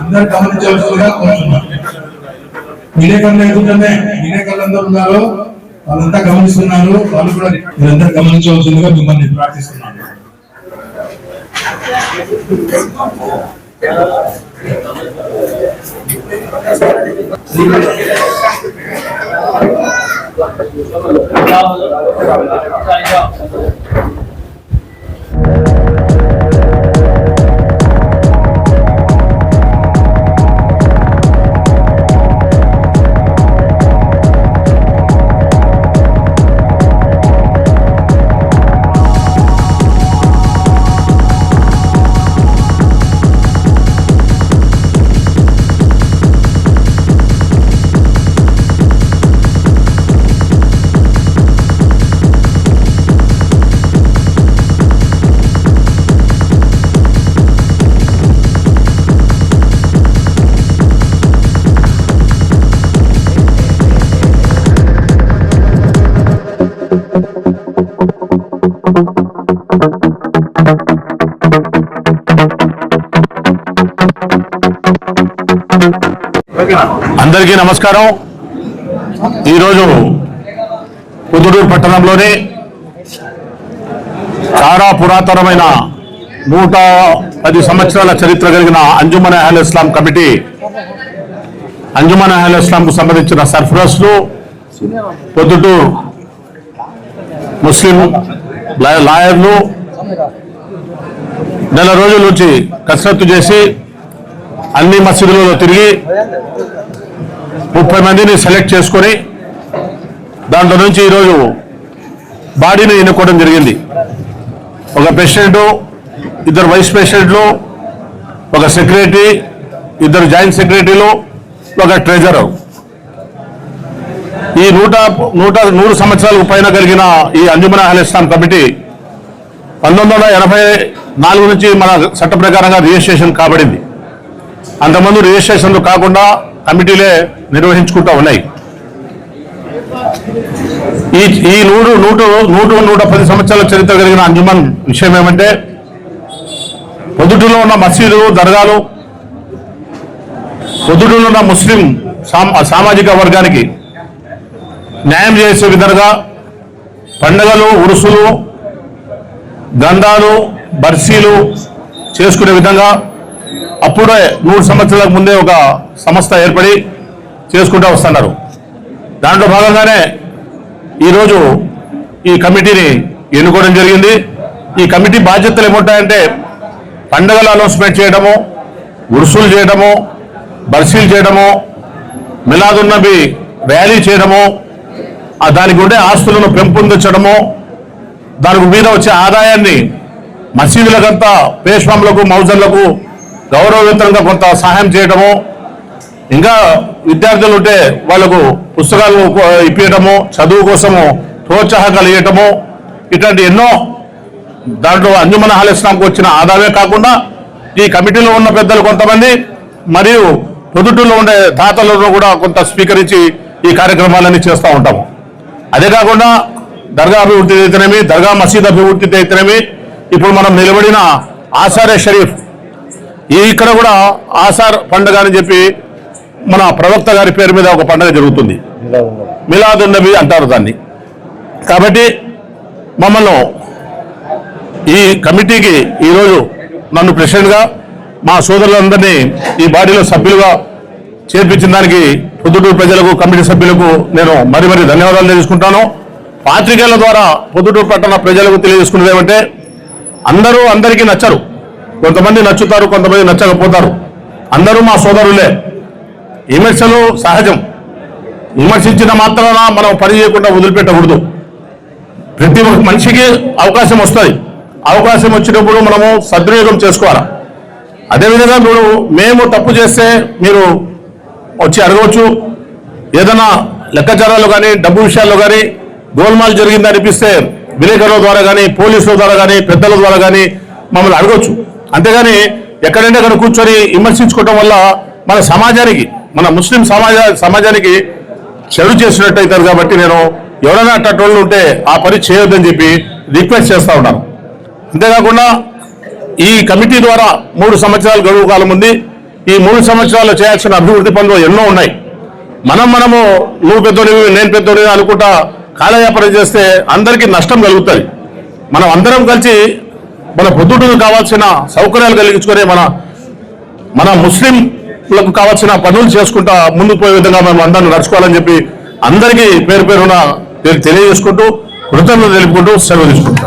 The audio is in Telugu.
అందరు గమనించవలసిందిగా కోరుతున్నాను విలేకరులు ఎదుటనే విలేకరులు అందరు ఉన్నారు వాళ్ళంతా గమనిస్తున్నారు వాళ్ళు కూడా మీరందరూ గమనించవలసిందిగా మిమ్మల్ని ప్రార్థిస్తున్నాను. అందరికీ నమస్కారం. ఈరోజు కుదురూరు పట్టణంలోని చాలా పురాతనమైన నూట పది సంవత్సరాల చరిత్ర కలిగిన అంజుమన్ అహల్ ఇస్లాం కమిటీ అంజుమన్ అహల్ ఇస్లాంకు సంబంధించిన సర్ఫరస్లు పొద్దుటూరు ముస్లిం లాయర్లు నెల రోజుల నుంచి కసరత్తు చేసి అన్ని మసీదులలో తిరిగి ముప్పై మందిని సెలెక్ట్ చేసుకొని దాంట్లో నుంచి ఈరోజు బాడీని ఎన్నుకోవడం జరిగింది. ఒక ప్రెసిడెంటు ఇద్దరు వైస్ ప్రెసిడెంట్లు ఒక సెక్రటరీ ఇద్దరు జాయింట్ సెక్రటరీలు ఒక ట్రెజరర్ ఈ నూట నూట నూరు సంవత్సరాలకు పైన కలిగిన ఈ అంజుమన్ అహల్ కమిటీ పంతొమ్మిది వందల ఎనభై నాలుగు నుంచి మన చట్ట ప్రకారంగా రిజిస్ట్రేషన్ కాబడింది. అంతకుముందు రిజిస్ట్రేషన్లు కాకుండా కమిటీలే నిర్వహించుకుంటూ ఉన్నాయి. ఈ ఈ నూరు నూట నూట నూట పది సంవత్సరాల చరిత్ర కలిగిన అంజుమన్ విషయం ఏమంటే పొద్దుటలో ఉన్న మసీదు దర్గాలు పొద్దుటలో ఉన్న ముస్లిం సామాజిక వర్గానికి న్యాయం చేసే విధంగా పండగలు ఉరుసులు గంధాలు బర్సీలు చేసుకునే విధంగా అప్పుడే మూడు సంవత్సరాలకు ముందే ఒక సంస్థ ఏర్పడి చేసుకుంటూ వస్తున్నారు. దాంట్లో భాగంగానే ఈరోజు ఈ కమిటీని ఎన్నుకోవడం జరిగింది. ఈ కమిటీ బాధ్యతలు ఏముంటాయంటే పండుగల అనౌన్స్మెంట్ చేయడము ఉరుసులు చేయడము బర్సీలు చేయడము మిలాదున్నబి ర్యాలీ చేయడము దానికి ఉండే ఆస్తులను పెంపొందించడము దానికి మీద వచ్చే ఆదాయాన్ని మసీదులకంతా పేష్వాములకు మౌజన్లకు గౌరవవేతనంగా కొంత సహాయం చేయడము ఇంకా విద్యార్థులు ఉంటే వాళ్ళకు పుస్తకాలు ఇప్పించడము చదువు కోసము ప్రోత్సాహకాలు ఇవ్వటము ఇట్లాంటి ఎన్నో దాంట్లో అంజుమన్ హాలిస్లాంకు వచ్చిన ఆదాయమే కాకుండా ఈ కమిటీలో ఉన్న పెద్దలు కొంతమంది మరియు పొదుటూరులో ఉండే దాతలను కూడా కొంత స్వీకరించి ఈ కార్యక్రమాలన్నీ చేస్తూ ఉంటాము. అదే కాకుండా దర్గా అభివృద్ధి అయితేనేమి దర్గా మసీద్ అభివృద్ధి అయితేనేమి ఇప్పుడు మనం నిలబడిన ఆసారే షరీఫ్ ఈ ఇక్కడ కూడా ఆసార్ పండుగ అని చెప్పి మన ప్రవక్త గారి పేరు మీద ఒక పండుగ జరుగుతుంది. మిలాదున్ నబీ అంటారు దాన్ని. కాబట్టి మమ్మల్ని ఈ కమిటీకి ఈరోజు నన్ను ప్రెసిడెంట్గా మా సోదరులందరినీ ఈ బాడీలో సభ్యులుగా చేర్పించిన దానికి పొద్దుటూరు ప్రజలకు కమిటీ సభ్యులకు నేను మరి మరి ధన్యవాదాలు తెలుసుకుంటాను పాత్రికేయుల ద్వారా పొద్దుటూరు పట్టణ ప్రజలకు తెలియజేసుకున్నది ఏమంటే అందరూ అందరికీ నచ్చరు. కొంతమంది నచ్చుతారు కొంతమంది నచ్చకపోతారు. అందరూ మా సోదరులే. విమర్శలు సహజం. విమర్శించిన మాత్రాన మనం పని చేయకుండా వదిలిపెట్టకూడదు. ప్రతి ఒక్క మనిషికి అవకాశం వస్తుంది. అవకాశం వచ్చినప్పుడు మనము సద్వినియోగం చేసుకోవాలి? అదేవిధంగా మీరు మేము తప్పు చేస్తే మీరు వచ్చి అడగవచ్చు. ఏదైనా లెక్కాచారాలు కానీ డబ్బు విషయాల్లో కానీ గోల్మాల్ జరిగింది అనిపిస్తే విలేకరుల ద్వారా కానీ పోలీసుల ద్వారా కానీ పెద్దల ద్వారా కానీ మమ్మల్ని అడగవచ్చు అంతేగాని ఎక్కడంటే అక్కడ కూర్చొని విమర్శించుకోవటం వల్ల మన సమాజానికి మన ముస్లిం సమాజ సమాజానికి చెడు చేసినట్టు అవుతారు కాబట్టి నేను ఎవరైనా అట్టోళ్ళు ఉంటే ఆ పని చేయొద్దని చెప్పి రిక్వెస్ట్ చేస్తూ ఉన్నాను. అంతేకాకుండా ఈ కమిటీ ద్వారా మూడు సంవత్సరాలు గడువు కాలం ఉంది. ఈ మూడు సంవత్సరాలు చేయాల్సిన అభివృద్ధి పనులు ఎన్నో ఉన్నాయి. మనం మనము నువ్వు పెద్దోడివి నేను పెద్దోడివి అనుకుంటా కాలయాపన చేస్తే అందరికీ నష్టం కలుగుతుంది. మనం అందరం కలిసి మన పొద్దుటకు కావాల్సిన సౌకర్యాలు కలిగించుకునే మన మన ముస్లింలకు కావాల్సిన పనులు చేసుకుంటా ముందుకు పోయే విధంగా మనం అందరం నడుచుకోవాలని చెప్పి అందరికీ పేరు పేరున తెలియజేసుకుంటూ కృతజ్ఞతలు తెలుపుకుంటూ సెలవు తీసుకుంటాం